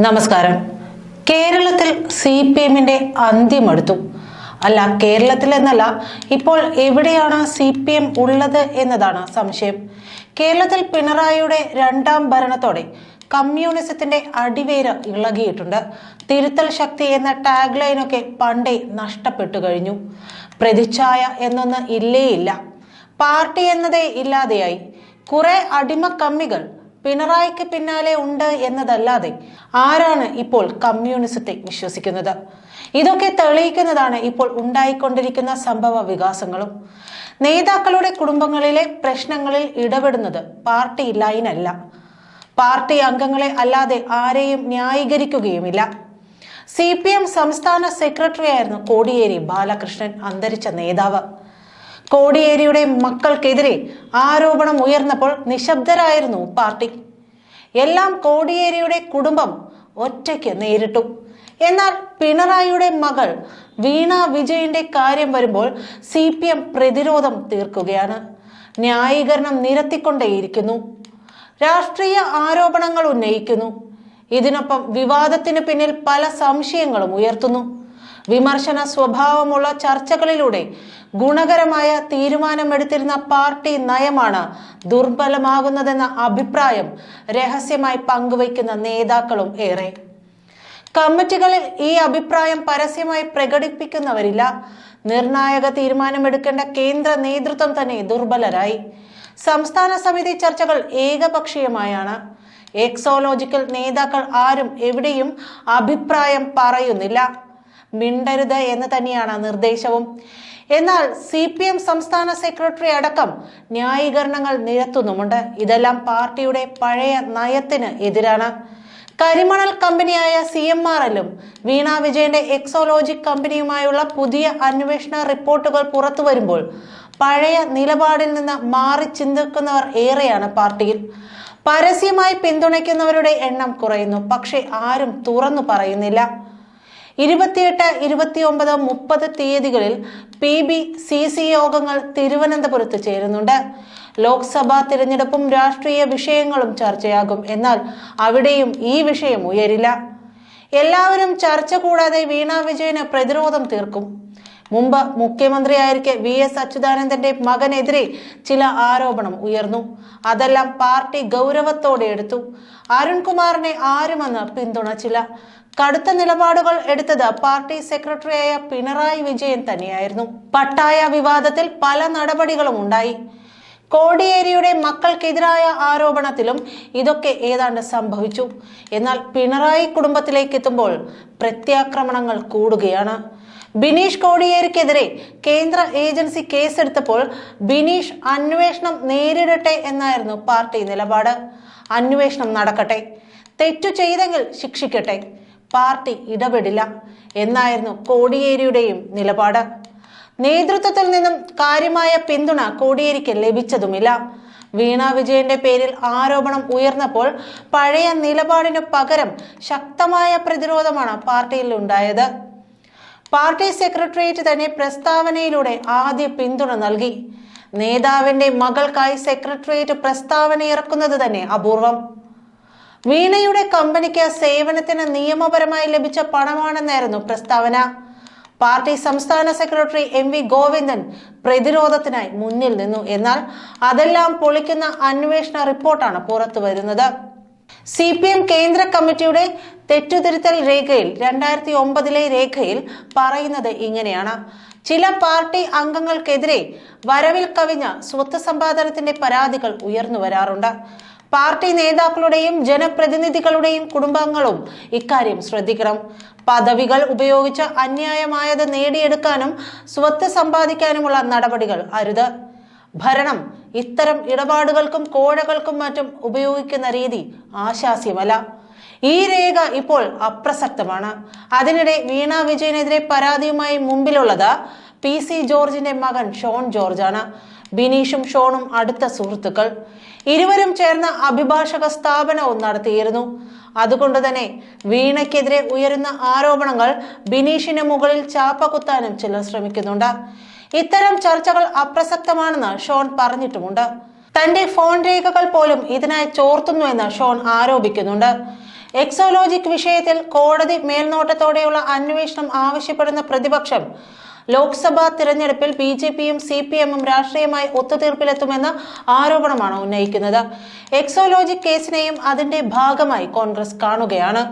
നമസ്കാരം. കേരളത്തിൽ C P എമ്മിന്റെ അന്ത്യമെടുത്തു അല്ല കേരളത്തിൽ എന്നല്ല ഇപ്പോൾ എവിടെയാണ് സി പി എം ഉള്ളത് എന്നതാണ് സംശയം. കേരളത്തിൽ പിണറായിയുടെ രണ്ടാം ഭരണത്തോടെ കമ്മ്യൂണിസത്തിന്റെ അടിവേര് ഇളകിയിട്ടുണ്ട്. തിരുത്തൽ ശക്തി എന്ന ടാഗ് ലൈനൊക്കെ പണ്ടേ നഷ്ടപ്പെട്ടു കഴിഞ്ഞു. പ്രതിച്ഛായ എന്നൊന്ന് ഇല്ലേയില്ല. പാർട്ടി എന്നതേ ഇല്ലാതെയായി. കുറെ അടിമ കമ്മികൾ പിണറായിക്ക് പിന്നാലെ ഉണ്ട് എന്നതല്ലാതെ ആരാണ് ഇപ്പോൾ കമ്മ്യൂണിസത്തെ വിശ്വസിക്കുന്നത്? ഇതൊക്കെ തെളിയിക്കുന്നതാണ് ഇപ്പോൾ ഉണ്ടായിക്കൊണ്ടിരിക്കുന്ന സംഭവ വികാസങ്ങളും. നേതാക്കളുടെ കുടുംബങ്ങളിലെ പ്രശ്നങ്ങളിൽ ഇടപെടുന്നത് പാർട്ടി ലൈനല്ല. പാർട്ടി അംഗങ്ങളെ അല്ലാതെ ആരെയും ന്യായീകരിക്കുകയുമില്ല. സി പി എം സംസ്ഥാന സെക്രട്ടറിയായിരുന്നു കോടിയേരി ബാലകൃഷ്ണൻ അന്തരിച്ച നേതാവ്. കോടിയേരിയുടെ മക്കൾക്കെതിരെ ആരോപണം ഉയർന്നപ്പോൾ നിശബ്ദരായിരുന്നു പാർട്ടി. എല്ലാം കോടിയേരിയുടെ കുടുംബം ഒറ്റയ്ക്ക് നേരിട്ടു. എന്നാൽ പിണറായിയുടെ മകൾ വീണ വിജയന്റെ കാര്യം വരുമ്പോൾ സി പി എം പ്രതിരോധം തീർക്കുകയാണ്. ന്യായീകരണം നിരത്തിക്കൊണ്ടേയിരിക്കുന്നു. രാഷ്ട്രീയ ആരോപണങ്ങൾ ഉന്നയിക്കുന്നു. ഇതിനൊപ്പം വിവാദത്തിന് പിന്നിൽ പല സംശയങ്ങളും ഉയർത്തുന്നു. വിമർശന സ്വഭാവമുള്ള ചർച്ചകളിലൂടെ ഗുണകരമായ തീരുമാനമെടുത്തിരുന്ന പാർട്ടി നയമാണ് ദുർബലമാകുന്നതെന്ന അഭിപ്രായം രഹസ്യമായി പങ്കുവയ്ക്കുന്ന നേതാക്കളും ഏറെ. കമ്മിറ്റികളിൽ ഈ അഭിപ്രായം പരസ്യമായി പ്രകടിപ്പിക്കുന്നവരില്ല. നിർണായക തീരുമാനമെടുക്കേണ്ട കേന്ദ്ര നേതൃത്വം തന്നെ ദുർബലരായി. സംസ്ഥാന സമിതി ചർച്ചകൾ ഏകപക്ഷീയമായാണ്. എക്സോളോജിക്കൽ നേതാക്കൾ ആരും എവിടെയും അഭിപ്രായം പറയുന്നില്ല. മിണ്ടരുത് എന്ന് തന്നെയാണ് നിർദ്ദേശവും. എന്നാൽ സി പി എം സംസ്ഥാന സെക്രട്ടറി അടക്കം ന്യായീകരണങ്ങൾ നിരത്തുന്നുമുണ്ട്. ഇതെല്ലാം പാർട്ടിയുടെ പഴയ നയത്തിന് എതിരാണ്. കരിമണൽ കമ്പനിയായ സി എം ആർ എല്ലും വീണ വിജയന്റെ എക്സോളോജിക് കമ്പനിയുമായുള്ള പുതിയ അന്വേഷണ റിപ്പോർട്ടുകൾ പുറത്തു വരുമ്പോൾ പഴയ നിലപാടിൽ നിന്ന് മാറി ചിന്തിക്കുന്നവർ ഏറെയാണ് പാർട്ടിയിൽ. പരസ്യമായി പിന്തുണയ്ക്കുന്നവരുടെ എണ്ണം കുറയുന്നു. പക്ഷെ ആരും തുറന്നു പറയുന്നില്ല. ഇരുപത്തിയെട്ട് ഇരുപത്തിയൊമ്പത് മുപ്പത് തീയതികളിൽ പി ബി സി സി യോഗങ്ങൾ തിരുവനന്തപുരത്ത് ചേരുന്നുണ്ട്. ലോക്സഭാ തിരഞ്ഞെടുപ്പും രാഷ്ട്രീയ വിഷയങ്ങളും ചർച്ചയാകും. എന്നാൽ അവിടെയും ഈ വിഷയം ഉയരില്ല. എല്ലാവരും ചർച്ച കൂടാതെ വീണാ വിജയന് പ്രതിരോധം തീർക്കും. മുമ്പ് മുഖ്യമന്ത്രിയായിരിക്കെ വി എസ് അച്യുതാനന്ദന്റെ മകനെതിരെ ചില ആരോപണം ഉയർന്നു. അതെല്ലാം പാർട്ടി ഗൗരവത്തോടെ എടുത്തു. അരുൺകുമാറിനെ ആരുമെന്ന് പിന്തുണച്ചില്ല. കടുത്ത നിലപാടുകൾ എടുത്തത് പാർട്ടി സെക്രട്ടറിയായ പിണറായി വിജയൻ തന്നെയായിരുന്നു. പട്ടായ വിവാദത്തിൽ പല നടപടികളും ഉണ്ടായി. കോടിയേരിയുടെ മക്കൾക്കെതിരായ ആരോപണത്തിലും ഇതൊക്കെ ഏതാണ്ട് സംഭവിച്ചു. എന്നാൽ പിണറായി കുടുംബത്തിലേക്ക് എത്തുമ്പോൾ പ്രത്യാക്രമണങ്ങൾ കൂടുകയാണ്. ബിനീഷ് കോടിയേരിക്കെതിരെ കേന്ദ്ര ഏജൻസി കേസെടുത്തപ്പോൾ ബിനീഷ് അന്വേഷണം നേരിടട്ടെ എന്നായിരുന്നു പാർട്ടി നിലപാട്. അന്വേഷണം നടക്കട്ടെ. തെറ്റു ചെയ്തെങ്കിൽ ശിക്ഷിക്കട്ടെ. പാർട്ടി ഇടപെടില്ല. എന്നായിരുന്നു കോടിയേരിയുടെയും നിലപാട്. നേതൃത്വത്തിൽ നിന്നും കാര്യമായ പിന്തുണ കോടിയേരിക്ക് ലഭിച്ചതുമില്ല. വീണ വിജയന്റെ പേരിൽ ആരോപണം ഉയർന്നപ്പോൾ പഴയ നിലപാടിനു പകരം ശക്തമായ പ്രതിരോധമാണ് പാർട്ടിയിൽ ഉണ്ടായത് പാർട്ടി സെക്രട്ടേറിയറ്റ് തന്നെ പ്രസ്താവനയിലൂടെ ആദ്യ പിന്തുണ നൽകി. നേതാവിന്റെ മകൾക്കായി സെക്രട്ടേറിയറ്റ് പ്രസ്താവന ഇറക്കുന്നത് തന്നെ അപൂർവം. വീണയുടെ കമ്പനിക്ക് സേവനത്തിന് നിയമപരമായി ലഭിച്ച പണമാണെന്നായിരുന്നു പ്രസ്താവന. പാർട്ടി സംസ്ഥാന സെക്രട്ടറി എം വി ഗോവിന്ദൻ പ്രതിരോധത്തിനായി മുന്നിൽ നിന്നു. എന്നാൽ അതെല്ലാം പൊളിക്കുന്ന അന്വേഷണ റിപ്പോർട്ടാണ് പുറത്തു വരുന്നത്. സി പി എം കേന്ദ്ര കമ്മിറ്റിയുടെ തെറ്റുതിരുത്തൽ രേഖയിൽ രണ്ടായിരത്തി ഒമ്പതിലെ രേഖയിൽ പറയുന്നത് ഇങ്ങനെയാണ്. ചില പാർട്ടി അംഗങ്ങൾക്കെതിരെ വരവിൽ കവിഞ്ഞ സ്വത്ത് സമ്പാദനത്തിന്റെ പരാതികൾ ഉയർന്നു വരാറുണ്ട്. പാർട്ടി നേതാക്കളുടെയും ജനപ്രതിനിധികളുടെയും കുടുംബാംഗങ്ങളും ഇക്കാര്യം ശ്രദ്ധിക്കണം. പദവികൾ ഉപയോഗിച്ച് അന്യായമായത് നേടിയെടുക്കാനും സ്വത്ത് സമ്പാദിക്കാനുമുള്ള നടപടികൾ അരുത്. ഭരണം ഇത്തരം ഇടപാടുകൾക്കും കോഴകൾക്കും മറ്റും ഉപയോഗിക്കുന്ന രീതി ആശാസ്യമല്ല. ഈ രേഖ ഇപ്പോൾ അപ്രസക്തമാണ്. അതിനിടെ വീണ വിജയനെതിരെ പരാതിയുമായി മുമ്പിലുള്ളത് പി സി ജോർജിന്റെ മകൻ ഷോൺ ജോർജാണ്. ബിനീഷും ഷോണും അടുത്ത സുഹൃത്തുക്കൾ. ഇരുവരും ചേർന്ന് അഭിഭാഷക സ്ഥാപനവും നടത്തിയിരുന്നു. അതുകൊണ്ട് തന്നെ വീണയ്ക്കെതിരെ ഉയരുന്ന ആരോപണങ്ങൾ ബിനീഷിന് മുകളിൽ ചാപ്പ കുത്താനും ചിലർ ശ്രമിക്കുന്നുണ്ട്. ഇത്തരം ചർച്ചകൾ അപ്രസക്തമാണെന്ന് ഷോൺ പറഞ്ഞിട്ടുമുണ്ട്. തന്റെ ഫോൺ രേഖകൾ പോലും ഇതിനായി ചോർത്തുന്നുവെന്ന് ഷോൺ ആരോപിക്കുന്നുണ്ട്. എക്സോലോജിക് വിഷയത്തിൽ കോടതി മേൽനോട്ടത്തോടെയുള്ള അന്വേഷണം ആവശ്യപ്പെടുന്ന പ്രതിപക്ഷം ലോക്സഭാ തിരഞ്ഞെടുപ്പിൽ ബി ജെ പിയും സി പി എമ്മും രാഷ്ട്രീയമായി ഒത്തുതീർപ്പിലെത്തുമെന്ന ആരോപണമാണ് ഉന്നയിക്കുന്നത്. എക്സോലോജിക് കേസിനെയും അതിന്റെ ഭാഗമായി കോൺഗ്രസ് കാണുകയാണ്.